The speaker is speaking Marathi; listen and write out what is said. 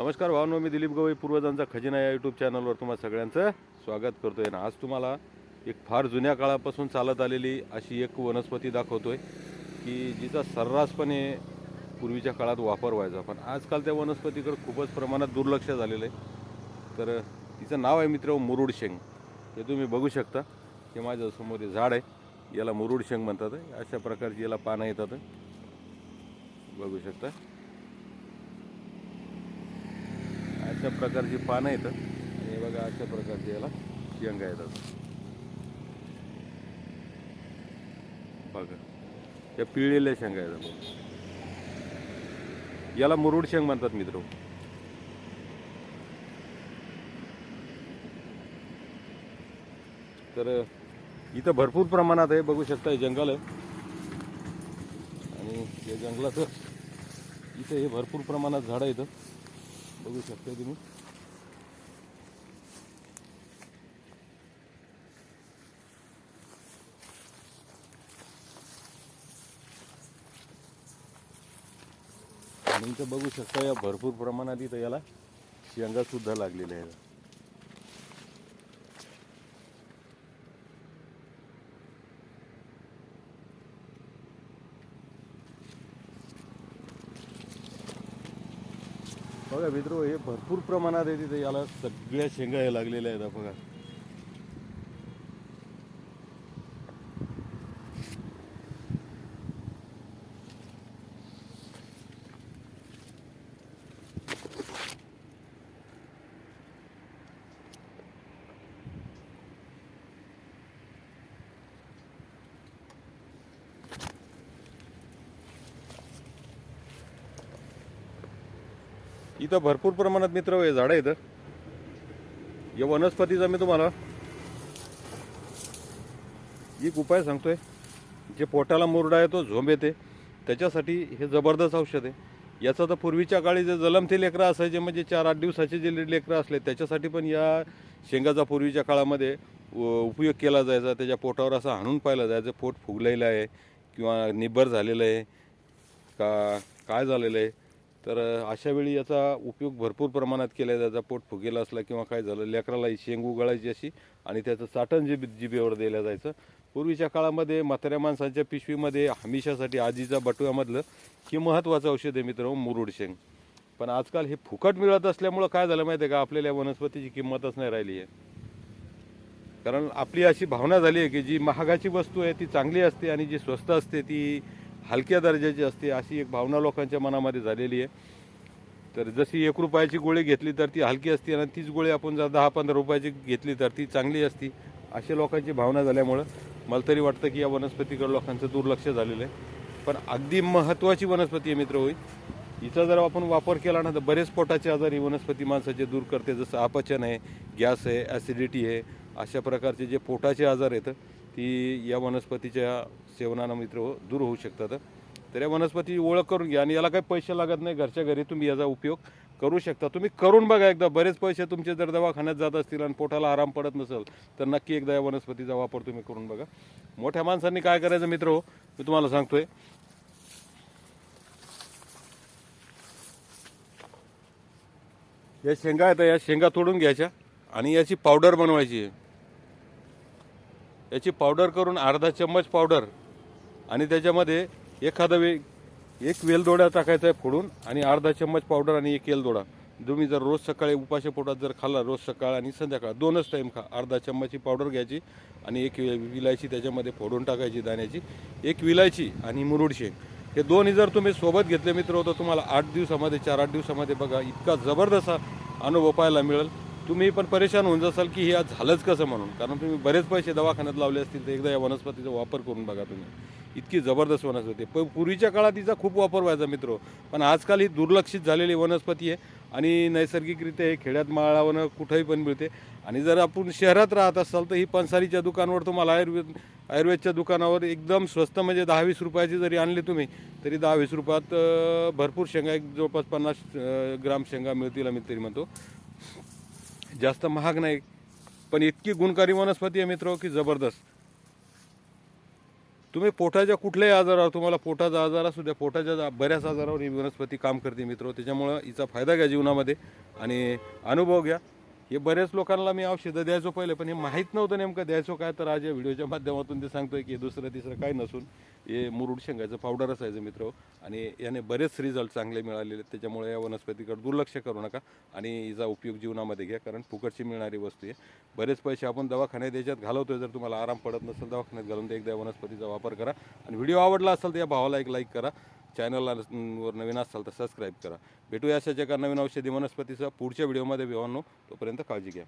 नमस्कार भावनो मी दिलीप गवई पूर्वजांचा खजिना या यूट्यूब चॅनलवर तुम्हाला सगळ्यांचं स्वागत करतोय. ना आज तुम्हाला एक फार जुन्या काळापासून चालत आलेली अशी एक वनस्पती दाखवतोय की जिचा सर्रासपणे पूर्वीच्या काळात वापर व्हायचा. पण आजकाल त्या वनस्पतीकडे खूपच प्रमाणात दुर्लक्ष झालेलं आहे. तर तिचं नाव आहे मित्र मुरुड शेंग हे तुम्ही बघू शकता. हे माझ्यासमोर हे झाड आहे. याला मुरुड शेंग म्हणतात. अशा प्रकारची याला पानं येतात. बघू शकता. अशा प्रकारची पानं येतात आणि हे बघा अशा प्रकारची याला शेंगा येतात बघा त्या पिळलेल्या शेंगा येतात याला मुरुड शेंग म्हणतात मित्र. तर इथं भरपूर प्रमाणात आहे बघू शकता हे जंगल आहे. आणि या जंगलाचं इथं हे भरपूर प्रमाणात झाडं येतं बघू शकता तुम्ही. आणि इथं बघू शकता या भरपूर प्रमाणात इथं याला शेंगा सुद्धा लागलेल्या आहेत. बघा मित्र हे भरपूर प्रमाणात आहे तिथे याला सगळ्या शेंगा हे लागलेल्या आहेत बघा. इथं भरपूर प्रमाणात मित्र हे झाडं इथं या वनस्पतीचा मी तुम्हाला. एक उपाय सांगतोय जे पोटाला मुरडा आहे तो झोंब येते. त्याच्यासाठी हे जबरदस्त औषध आहे. याचा तर पूर्वीच्या काळी जे जलमते लेकरं असायचे म्हणजे चार आठ दिवसाचे जे लेकरं असले त्याच्यासाठी पण या शेंगाचा पूर्वीच्या काळामध्ये उपयोग केला जायचा. त्याच्या पोटावर असं हाणून पाहिलं जायचं पोट फुगलेलं आहे किंवा निब्बर झालेलं आहे. का काय झालेलं आहे? तर अशा वेळी याचा उपयोग भरपूर प्रमाणात केला जायचा पोट फुगेला असला किंवा काय झालं लेकराला शेंग उगाळायची अशी आणि त्याचं साठण जिबी जिबेवर दिलं जायचं. पूर्वीच्या काळामध्ये म्हाताऱ्या माणसांच्या पिशवीमध्ये हमेशासाठी आजीच्या बटव्यामधलं हे महत्त्वाचं औषध आहे मित्र मुरुड शेंग. पण आजकाल हे फुकट मिळत असल्यामुळं काय झालं माहिती आहे का? आपल्याला या वनस्पतीची किंमतच नाही राहिली आहे. कारण आपली अशी भावना झाली आहे की जी महागाची वस्तू आहे ती चांगली असते आणि जी स्वस्त असते ती हलक्या दर्जाची असते अशी एक भावना लोकांच्या मनामध्ये झालेली आहे. तर जशी एक रुपयाची गोळी घेतली तर ती हलकी असते आणि तीच गोळी आपण जर दहा पंधरा रुपयाची घेतली तर ती चांगली असती. अशी लोकांची भावना झाल्यामुळं मला तरी वाटतं की या वनस्पतीकडे लोकांचं दुर्लक्ष झालेलं आहे. पण अगदी महत्त्वाची वनस्पती आहे मित्र होईल हिचा जर आपण वापर केला ना तर बरेच पोटाचे आजार ही वनस्पती माणसाचे दूर करते. जसं अपचन आहे गॅस आहे ॲसिडिटी आहे अशा प्रकारचे जे पोटाचे आजार आहेत ती या वनस्पतीच्या सेवनानं मित्र हो- दूर होऊ शकतात. तर या वनस्पती ओळख करून घ्या आणि याला काही पैसे लागत नाही घरच्या घरी तुम्ही याचा उपयोग करू शकता. तुम्ही करून बघा एकदा बरेच पैसे तुमचे जर दवाखान्यात जात असतील आणि पोटाला आराम पडत नसेल तर नक्की एकदा या वनस्पतीचा वापर तुम्ही करून बघा. मोठ्या माणसांनी काय करायचं मित्र हो? मी तुम्हाला सांगतोय. या शेंगा आहेत या शेंगा तोडून घ्यायच्या आणि याची पावडर बनवायची आहे. याची पावडर करून अर्धा चम्मच पावडर आणि त्याच्यामध्ये एखादा वे एक वेलदोडा टाकायचा आहे फोडून आणि अर्धा चम्मच पावडर आणि एक वेलदोडा तुम्ही जर रोज सकाळी उपाशी पोटात जर खाल्ला रोज सकाळ आणि संध्याकाळ दोनच टाईम खा. अर्धा चम्मचची पावडर घ्यायची आणि एक विलायची त्याच्यामध्ये फोडून टाकायची दाण्याची एक विलायची आणि मुरुड शेंग. हे दोन्ही जर तुम्ही सोबत घेतले मित्र होतं तुम्हाला आठ दिवसामध्ये चार आठ दिवसामध्ये बघा इतका जबरदस्त अनुभव पाहायला मिळेल. तुम्ही पण परेशान होऊन जासाल की हे आज झालंच कसं म्हणून? कारण तुम्ही बरेच पैसे दवाखान्यात लावले असतील तर एकदा या वनस्पतीचा वापर करून बघा तुम्ही. इतकी जबरदस्त वनस्पती आहे. प पूर्वीच्या काळात तिचा खूप वापर व्हायचा मित्र. पण आजकाल ही दुर्लक्षित झालेली वनस्पती आहे आणि नैसर्गिकरित्या हे खेड्यात माळावनं कुठंही पण मिळते. आणि जर आपण शहरात राहत असाल तर ही पंसारीच्या दुकानावर तुम्हाला आयुर्वेद आयुर्वेदच्या दुकानावर एकदम स्वस्त म्हणजे दहा वीस रुपयाची जरी आणली तुम्ही तरी दहा वीस रुपयात भरपूर शेंगा एक जवळपास पन्नास ग्राम शेंगा मिळतील आम्ही तरी म्हणतो. जास्त महाग नाही पण इतकी गुणकारी वनस्पती आहे मित्र की जबरदस्त. तुम्ही पोटाच्या कुठल्याही आजारावर तुम्हाला पोटाचा आजार असू द्या पोटाच्या जा- बऱ्याच आजारावर ही वनस्पती काम करते मित्र. त्याच्यामुळं हिचा फायदा घ्या जीवनामध्ये आणि अनुभव घ्या. हे बऱ्याच लोकांना मी औषधं द्यायचो पहिले पण हे माहीत नव्हतं नेमकं द्यायचो काय तर आज या व्हिडिओच्या माध्यमातून ते सांगतोय की हे दुसरं तिसरं काय नसून हे मुरुड शेंगाचं पावडर असायचं मित्र. आणि याने बरेच रिझल्ट चांगले मिळालेले आहेत. त्याच्यामुळे या वनस्पतीकडे दुर्लक्ष करू नका आणि हिचा उपयोग जीवनामध्ये घ्या कारण फुकटची मिळणारी वस्तू आहे. बरेच पैसे आपण दवाखान्यात याच्यात घालवतोय जर तुम्हाला आराम पडत नसेल दवाखान्यात घालून ते एकदा वनस्पतीचा वापर करा. आणि व्हिडिओ आवडला असेल तर या भावाला एक लाईक करा. चॅनलला वर नवीन असाल तर सबस्क्राईब करा. भेटूया अशाच एका नवीन औषधी वनस्पतीचा पुढच्या व्हिडिओमध्ये विवाहांनो तोपर्यंत काळजी घ्या.